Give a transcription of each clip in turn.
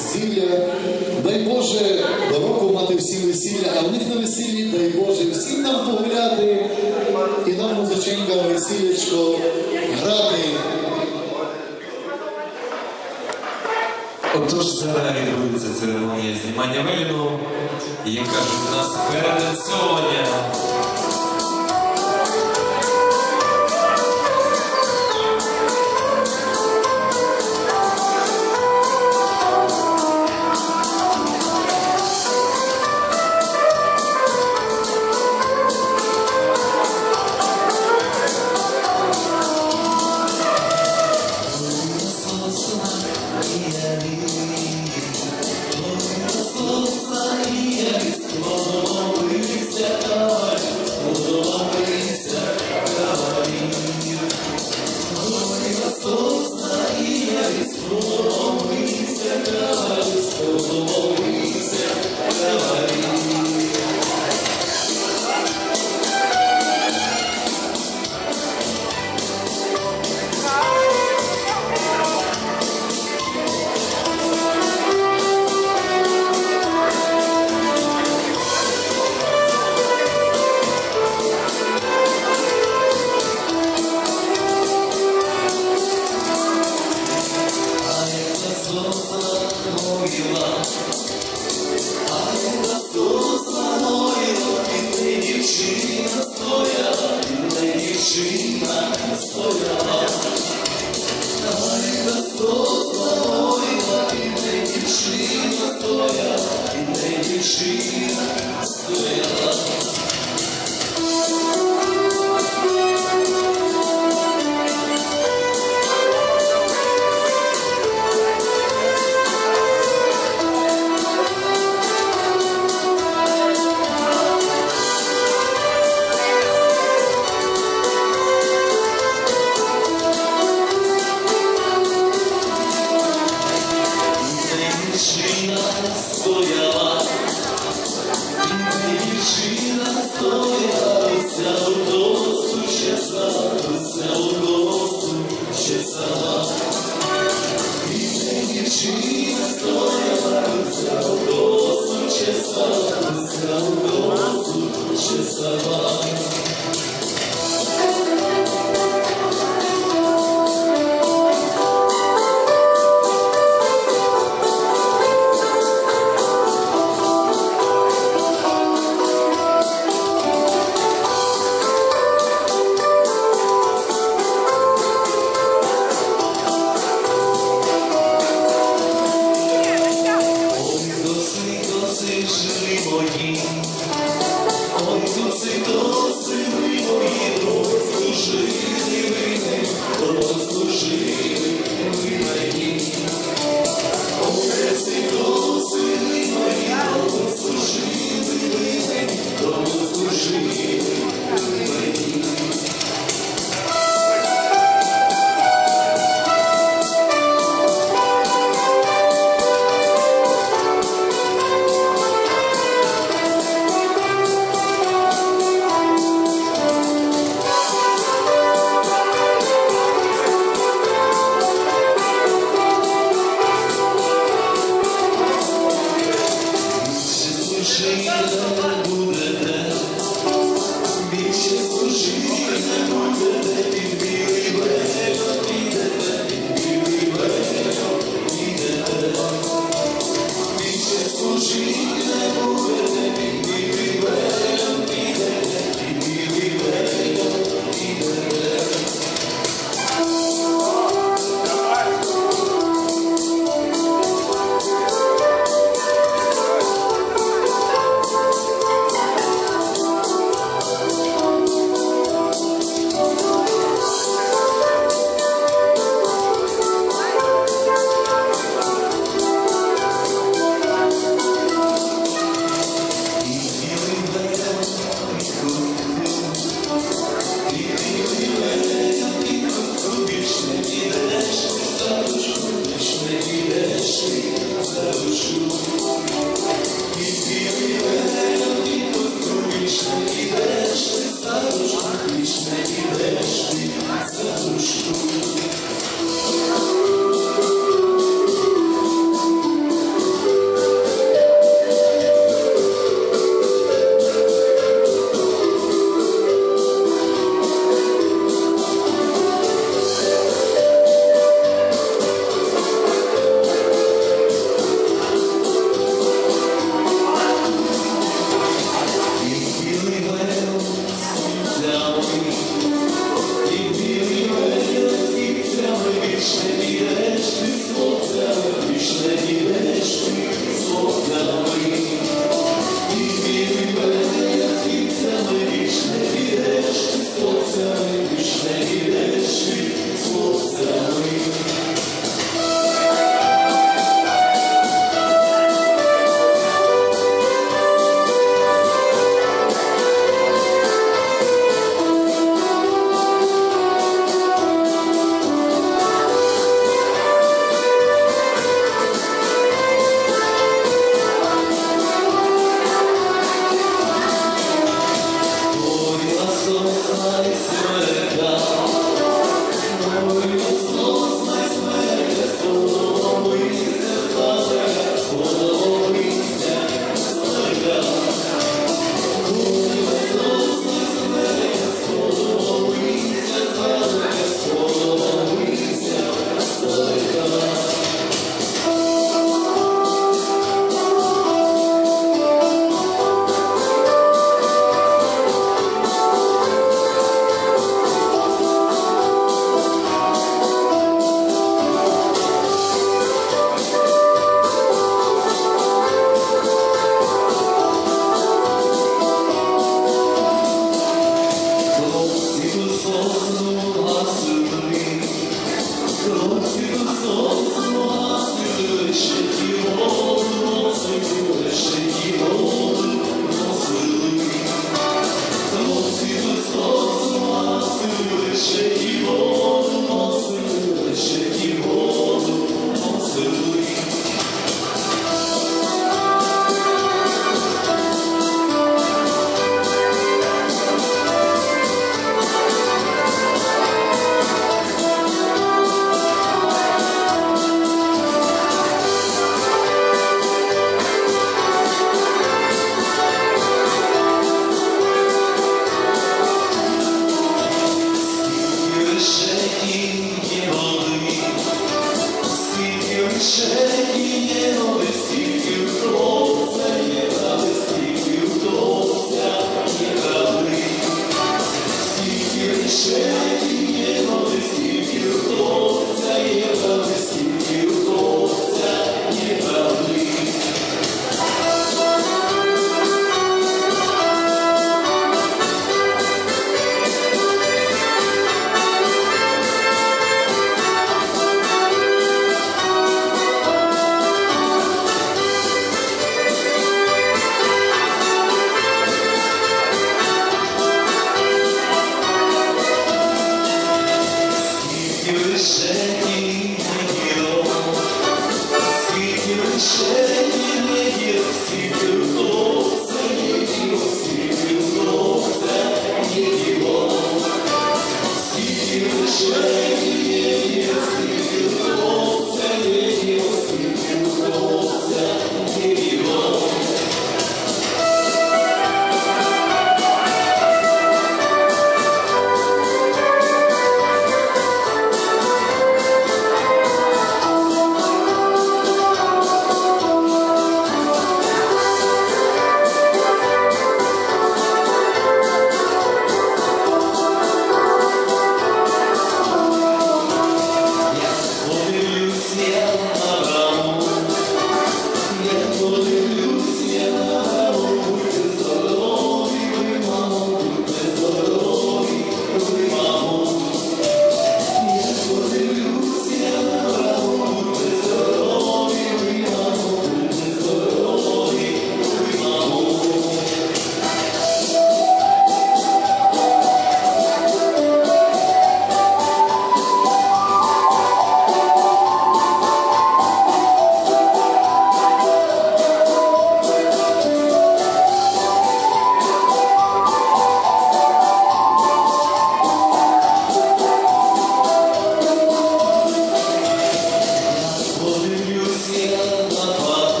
велер зілля. Дай Боже, до року мати всі весілля, а в них на весіллі, дай Боже, всім нам погуляти і нам музиченька весіллячко грати. Отож, зараз відбудеться церемонія знімання веліну, і як кажуть, у нас перетанцьовування.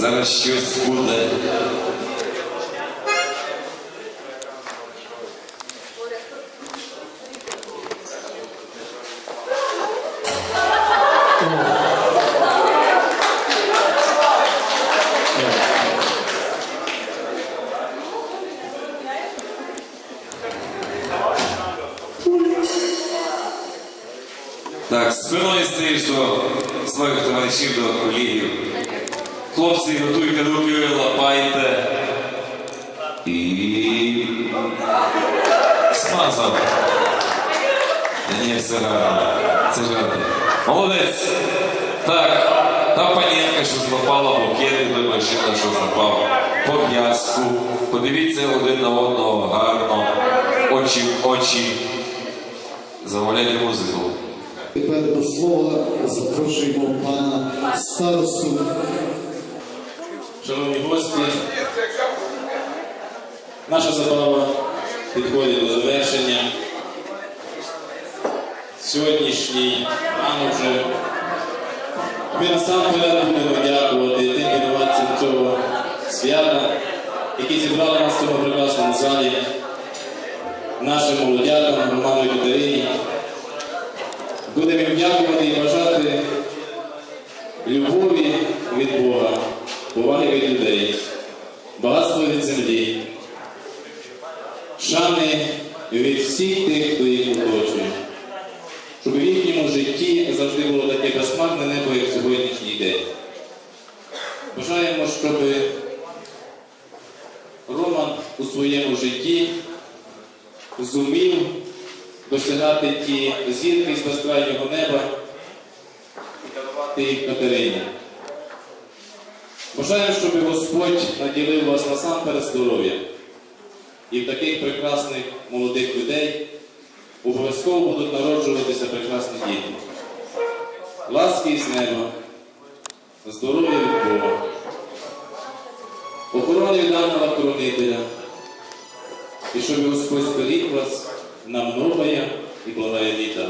Зараз щось буде. Молодець. Так, та панінка, що злопала букети, вибачила, що запав пов'язку. Подивіться один на одного гарно, очі в очі. Замовляйте музику. Тепер до слова запрошуємо пана старосту Шановні гості, наша забава підходить до завершення. Сьогоднішній ранок вже ми насамперед будемо дякувати тим винуватцям цього свята, які зібрали нас в цьому прекрасному залі, нашим молодятам, Роману Катерині. Будемо їм дякувати і бажати любові від Бога, поваги від людей, багатства від землі, шани від всіх тих, хто їх оточує, щоб в їхньому житті завжди було таке безсмертне небо, як сьогоднішній день. Бажаємо, щоб Роман у своєму житті зумів досягати ті зірки з безкрайнього неба і дарувати їх Катерині. Бажаємо, щоб Господь наділив вас насамперед здоров'я. І таких прекрасних молодих людей обов'язково будуть народжуватися прекрасні діти. Ласки із неба, здоров'я від Бога, охорони від ангела коронителя, і щоб Господь зберіг вас на многое і благає літа.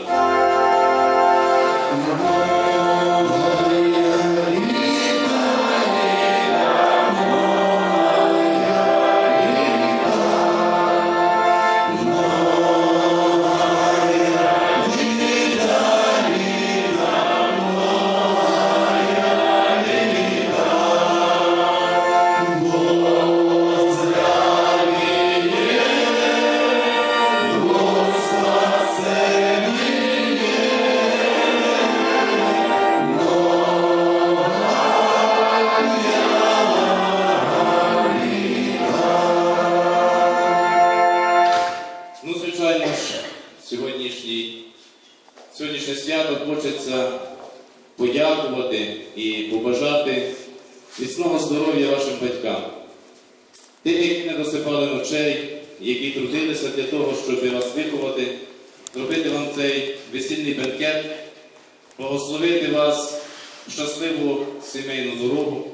Сімейну дорогу,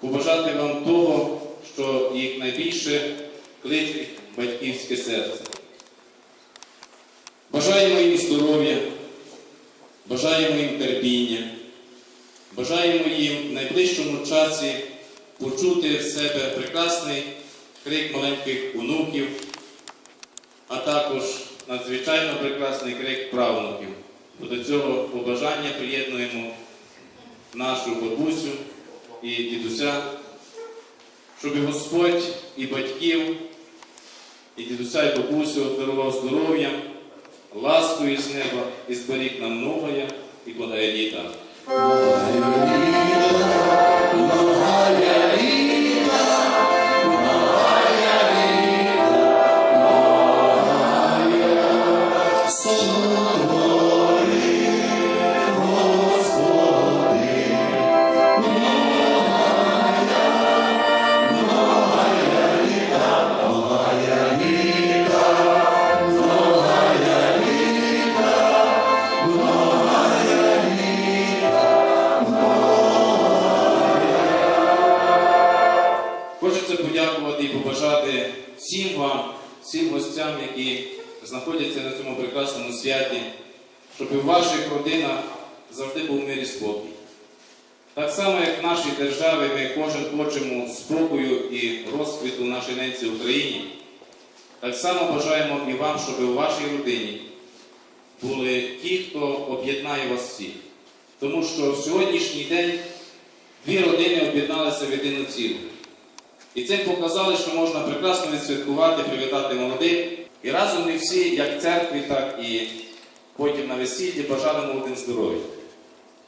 побажати вам того, що їх найбільше кличуть батьківське серце. Бажаємо їм здоров'я, бажаємо їм терпіння, бажаємо їм в найближчому часі почути в себе прекрасний крик маленьких онуків, а також надзвичайно прекрасний крик правнуків. До цього побажання приєднуємо нашу бабусю і дідуся, щоб Господь і батьків, і дідуся і бабусю дарував здоров'ям, ласкою з неба і зберіг нам многое і подає літа. Цьому прекрасному святі, щоб і в ваших родинах завжди був мир і спокій. Так само, як в нашій державі, ми кожен хочемо спокою і розквіту нашій ненці Україні, так само бажаємо і вам, щоб у вашій родині були ті, хто об'єднає вас всіх. Тому що в сьогоднішній день дві родини об'єдналися в єдину цілу. І цим показали, що можна прекрасно відсвяткувати, привітати молодих. І разом ми всі, як церкві, так і потім на весіллі, бажали молодим здоров'я.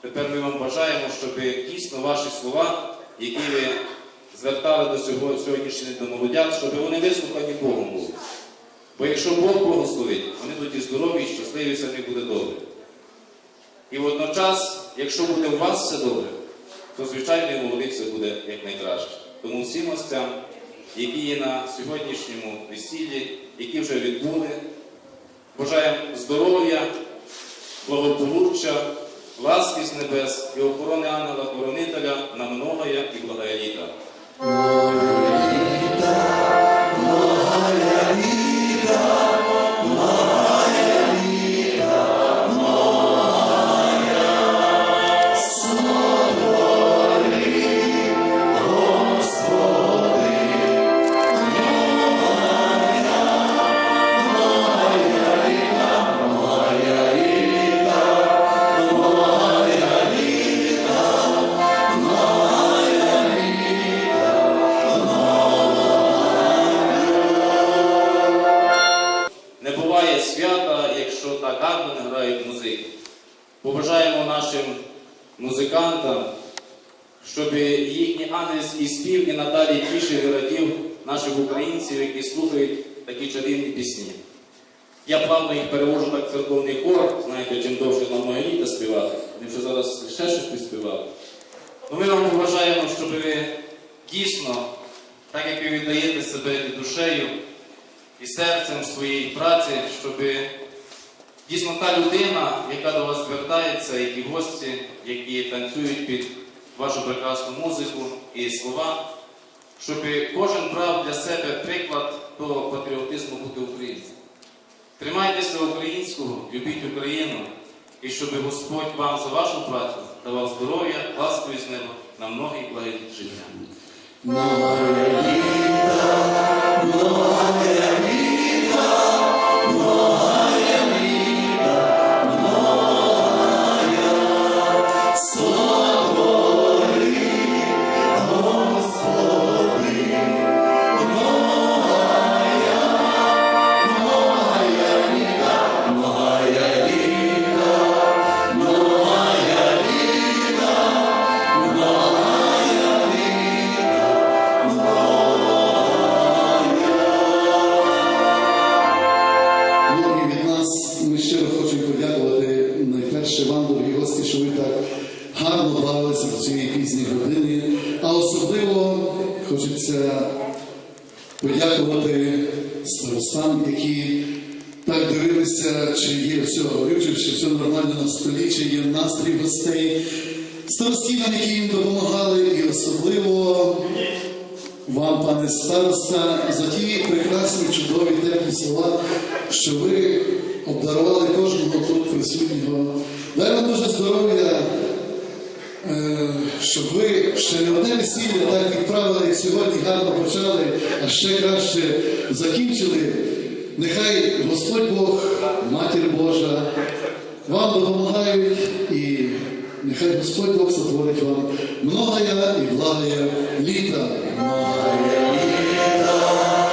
Тепер ми вам бажаємо, щоб дійсно ваші слова, які ви звертали до сього- сьогоднішнього до молодят, щоб вони вислухані Богом були. Бо якщо Бог благословить, вони будуть і здорові, і щасливі, все них буде добре. І водночас, якщо буде у вас все добре, то звичайно і молодих все буде якнайкраще. Тому всім гостям, які є на сьогоднішньому весіллі, які вже відбули, бажаємо здоров'я, благополуччя, ласки з небес і охорони ангела коронителя на многое і благає літа. Ми вам побажаємо, щоб ви дійсно, так як ви віддаєте себе і душею і серцем своєї праці, щоб дійсно та людина, яка до вас звертається, і ті гості, які танцюють під вашу прекрасну музику і слова, щоб кожен брав для себе приклад того патріотизму бути українцем. Тримайтеся українського, любіть Україну, і щоб Господь вам за вашу працю давав здоров'я, ласку з неба на многі благі життя. Чи є все горюче, чи все нормально на столі, чи є настрій гостей, старостінам, які їм допомагали, і особливо вам, пане староста, за ті прекрасні, чудові теплі слова, що ви обдарували кожного тут присутнього. Дай вам дуже здоров'я, е, щоб ви ще не одне весілля так відправили, як сьогодні гарно почали, а ще краще закінчили. Нехай Господь Бог, Матір Божа, вам допомагають і нехай Господь Бог сотворить вам многое і благая літа. Многая літа,